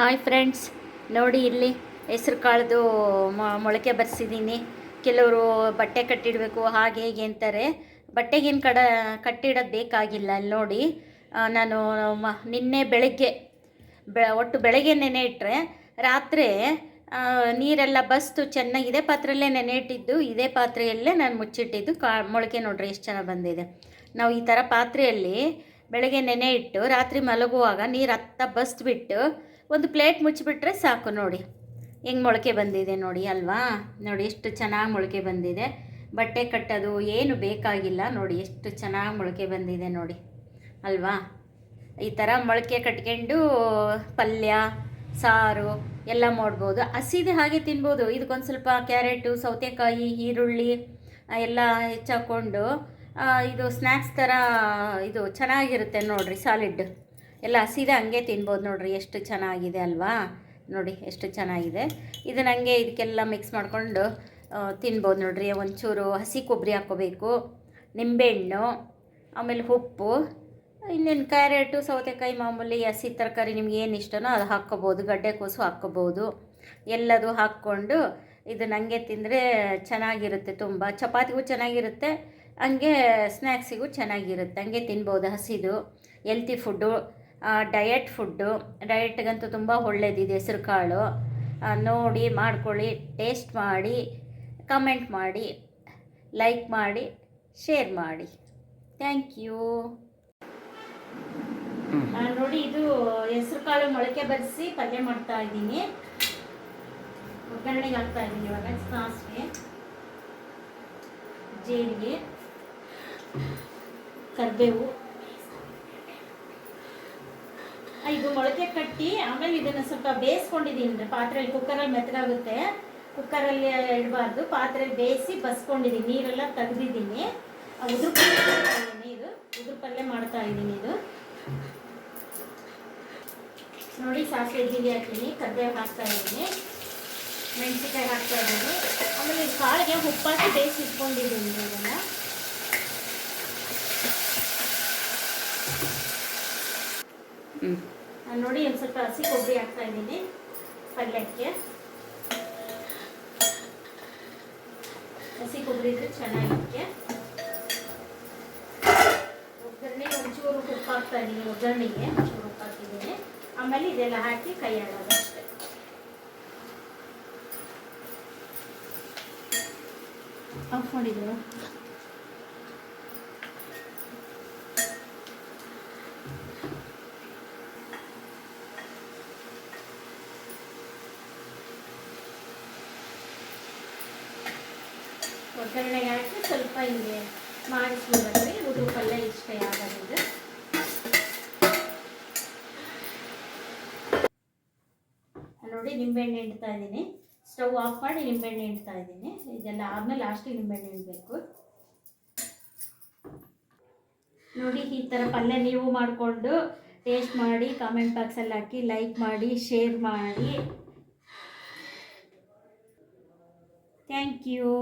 Hi friends. ನೋಡಿ ಇಲ್ಲಿ ಹೆಸ್ರು ಕಾಳದು ಮೊಳಕೆ ಬರೆಸಿದ್ದೀನಿ ಕೆಲವರು ಬಟ್ಟೆ ಕಟ್ಟಿಡಬೇಕು, ಹಾಗೆ ಹೇಗೆ ಅಂತಾರೆ. ಬಟ್ಟೆಗೇನು ಕಡ, ಕಟ್ಟಿಡೋದು ಬೇಕಾಗಿಲ್ಲ ಅಲ್ಲಿ ನೋಡಿ. ನಾನು ಮ, ನಿನ್ನೆ ಬೆಳಗ್ಗೆ, ಬೆ, ಒಟ್ಟು ಬೆಳಗ್ಗೆ ನೆನೆ ಇಟ್ಟರೆ ರಾತ್ರಿ ನೀರೆಲ್ಲ ಬಸ್ತು ಇದೇ ಪಾತ್ರೆಯಲ್ಲೇ ನೆನೆ ಇಟ್ಟಿದ್ದು, ಇದೇ ಪಾತ್ರೆಯಲ್ಲೇ ನಾನು ಮುಚ್ಚಿಟ್ಟಿದ್ದು. ಕಾ, ಮೊಳಕೆ ನೋಡ್ರಿ ಎಷ್ಟು ಚೆನ್ನಾಗಿ ಬಂದಿದೆ. ನಾವು ಈ ಥರ ಪಾತ್ರೆಯಲ್ಲಿ ಬೆಳಗ್ಗೆ ನೆನೆ ಇಟ್ಟು, ರಾತ್ರಿ ಮಲಗುವಾಗ ನೀರು ಹತ್ತ ಬಸ್ಬಿಟ್ಟು ಒಂದು ಪ್ಲೇಟ್ ಮುಚ್ಚಿಬಿಟ್ರೆ ಸಾಕು ನೋಡಿ. ಹೆಂಗೆ ಮೊಳಕೆ ಬಂದಿದೆ ನೋಡಿ ಅಲ್ವಾ? ನೋಡಿ ಎಷ್ಟು ಚೆನ್ನಾಗಿ ಮೊಳಕೆ ಬಂದಿದೆ. ಬಟ್ಟೆ ಕಟ್ಟೋದು ಏನು ಬೇಕಾಗಿಲ್ಲ ನೋಡಿ, ಎಷ್ಟು ಚೆನ್ನಾಗಿ ಮೊಳಕೆ ಬಂದಿದೆ ನೋಡಿ. ಅಲ್ವಾ? ಈ ಥರ ಮೊಳಕೆ ಕಟ್ಕೊಂಡು ಪಲ್ಯ, ಸಾರು ಎಲ್ಲ ಮಾಡ್ಬೋದು. ಹಸಿದು ಹಾಗೆ ತಿನ್ಬೋದು. ಇದಕ್ಕೊಂದು ಸ್ವಲ್ಪ ಕ್ಯಾರೆಟು, ಸೌತೆಕಾಯಿ, ಈರುಳ್ಳಿ ಎಲ್ಲ ಹೆಚ್ಚಾಕೊಂಡು ಇದು ಸ್ನ್ಯಾಕ್ಸ್ ಥರ ಇದು ಚೆನ್ನಾಗಿರುತ್ತೆ ನೋಡಿರಿ ಸಾಲಿಡ್ ಎಲ್ಲ ಹಸಿದೆ ಹಂಗೆ ತಿನ್ಬೋದು ನೋಡ್ರಿ, ಎಷ್ಟು ಚೆನ್ನಾಗಿದೆ ಅಲ್ವಾ? ನೋಡಿ, ಎಷ್ಟು ಚೆನ್ನಾಗಿದೆ. ಇದನ್ನ ಹಂಗೆ ಇದಕ್ಕೆಲ್ಲ ಮಿಕ್ಸ್ ಮಾಡಿಕೊಂಡು ತಿನ್ಬೋದು ನೋಡ್ರಿ. ಒಂಚೂರು ಹಸಿ ಕೊಬ್ಬರಿ ಹಾಕ್ಕೋಬೇಕು, ನಿಂಬೆಹಣ್ಣು, ಆಮೇಲೆ ಉಪ್ಪು, ಇನ್ನೇನು ಕ್ಯಾರೆಟು, ಸೌತೆಕಾಯಿ ಮಾಮೂಲಿ ಹಸಿ ತರಕಾರಿ ನಿಮ್ಗೆ ಏನು ಇಷ್ಟನೋ ಅದು ಹಾಕ್ಕೋಬೋದು ಗಡ್ಡೆಕೋಸು ಹಾಕ್ಕೋಬೋದು. ಎಲ್ಲದು ಹಾಕ್ಕೊಂಡು ಇದು ಹಂಗೆ ತಿಂದರೆ ಚೆನ್ನಾಗಿರುತ್ತೆ ತುಂಬ. ಚಪಾತಿಗೂ ಚೆನ್ನಾಗಿರುತ್ತೆ, ಹಂಗೆ ಸ್ನ್ಯಾಕ್ಸಿಗೂ ಚೆನ್ನಾಗಿರುತ್ತೆ. ಹಂಗೆ ತಿನ್ಬೋದು ಹಸಿದು ಎಲ್ತಿ ಫುಡ್ಡು ಡಯಟ್ ಫುಡ್ಡು ಡಯಟ್ಗಂತೂ ತುಂಬ ಒಳ್ಳೇದಿದೆ ಹೆಸರು ಕಾಳು ನೋಡಿ ಮಾಡ್ಕೊಳ್ಳಿ ಟೇಸ್ಟ್ ಮಾಡಿ ಕಮೆಂಟ್ ಮಾಡಿ ಲೈಕ್ ಮಾಡಿ ಶೇರ್ ಮಾಡಿ. ಥ್ಯಾಂಕ್ ಯು ನೋಡಿ ಇದು ಹೆಸರು ಕಾಳು ಮೊಳಕೆ ಬರೆಸಿ ಪಲ್ಯ ಮಾಡ್ತಾ ಇದ್ದೀನಿ. ಒಗ್ಗರಣೆಗೆ ಹಾಕ್ತಾ ಇದ್ದೀನಿ ಇವಾಗ ಸಾಸಿವೆ ಜೀರಿಗೆ ಕರಿಬೇವು ಆ, ಇದು ಮೊಳಕೆ ಕಟ್ಟಿ ಆಮೇಲೆ ಇದನ್ನ ಸ್ವಲ್ಪ ಬೇಯಿಸ್ಕೊಂಡಿದ್ದೀನಿ. ಪಾತ್ರೆಯಲ್ಲಿ ಕುಕ್ಕರಲ್ಲಿ ಮೆತ್ತಗಾಗುತ್ತೆ ಕುಕ್ಕರಲ್ಲಿ ಇಡಬಾರ್ದು. ಪಾತ್ರೆಯಲ್ಲಿ ಬೇಯಿಸಿ ಬಸ್ಕೊಂಡಿದ್ದೀನಿ. ನೀರೆಲ್ಲ ತೆಗೆದಿದ್ದೀನಿ. ಉದುರು ಇದು ಉದುರು ಪಲ್ಯ ಮಾಡ್ತಾ ಇದ್ದೀನಿ ಇದು. ನೋಡಿ, ಸಾಸಿವೆ ಜೀರಿಗೆ ಹಾಕ್ತೀನಿ. ಕದ್ದೆ ಹಾಕ್ತಾ ಇದ್ದೀನಿ. ಮೆಣಸಿನ್ಕಾಯಿ ಹಾಕ್ತಾ ಇದ್ದೀನಿ. ಆಮೇಲೆ ಕಾಳಿಗೆ ಉಪ್ಪಾಕಿ ಬೇಯಿಸಿ ಇಟ್ಕೊಂಡಿದ್ದೀನಿ ಇದನ್ನು. ಹ್ಞೂ ನೋಡಿ ಒಂದು ಸ್ವಲ್ಪ ಹಸಿ ಕೊಬ್ಬರಿ ಹಾಕ್ತಾ ಇದ್ದೀನಿ ಪಲ್ಯಕ್ಕೆ. ಹಸಿ ಕೊಬ್ಬರಿ ಇದ್ರೆ ಚೆನ್ನಾಗಿರುತ್ತೆ. ಒಗ್ಗರಣೆ ಒಂಚೂರು ಉಪ್ಪು ಹಾಕ್ತಾ ಇದ್ದೀನಿ, ಒಗ್ಗರಣೆಗೆ ಒಂಚೂರು ಉಪ್ಪು ಹಾಕಿದ್ದೀನಿ ಆಮೇಲೆ ಇದೆಲ್ಲ ಹಾಕಿ ಕೈ ಆಡೋದು ಅಷ್ಟೇ. ಆಫ್ ಒಗ್ಗರಣೆಗೆ ಹಾಕಿ ಸ್ವಲ್ಪ ಹಿಂಗೆ ಮಾಡಿಸ್ಬಿಡ್ರಿ ಹುಡುಗ ಪಲ್ಯ ಇಷ್ಟ ಆಗೋದು ನೋಡಿ ನಿಂಬೆಹಣ್ಣು ಹಿಂಡ್ತಾ ಇದ್ದೀನಿ. ಸ್ಟವ್ ಆಫ್ ಮಾಡಿ ನಿಂಬೆಹಣ್ಣು ಹಿಂಡ್ತಾ ಇದ್ದೀನಿ. ಇದೆಲ್ಲ ಆದ್ಮೇಲೆ ಲಾಸ್ಟಿಗೆ ನಿಂಬೆಹಣ್ಣು ಹಿಂಡಬೇಕು ನೋಡಿ ಈ ಥರ ಪಲ್ಯ ನೀವು ಮಾಡಿಕೊಂಡು ಟೇಸ್ಟ್ ಮಾಡಿ ಕಾಮೆಂಟ್ ಬಾಕ್ಸಲ್ಲಿ ಹಾಕಿ ಲೈಕ್ ಮಾಡಿ ಶೇರ್ ಮಾಡಿ. Thank you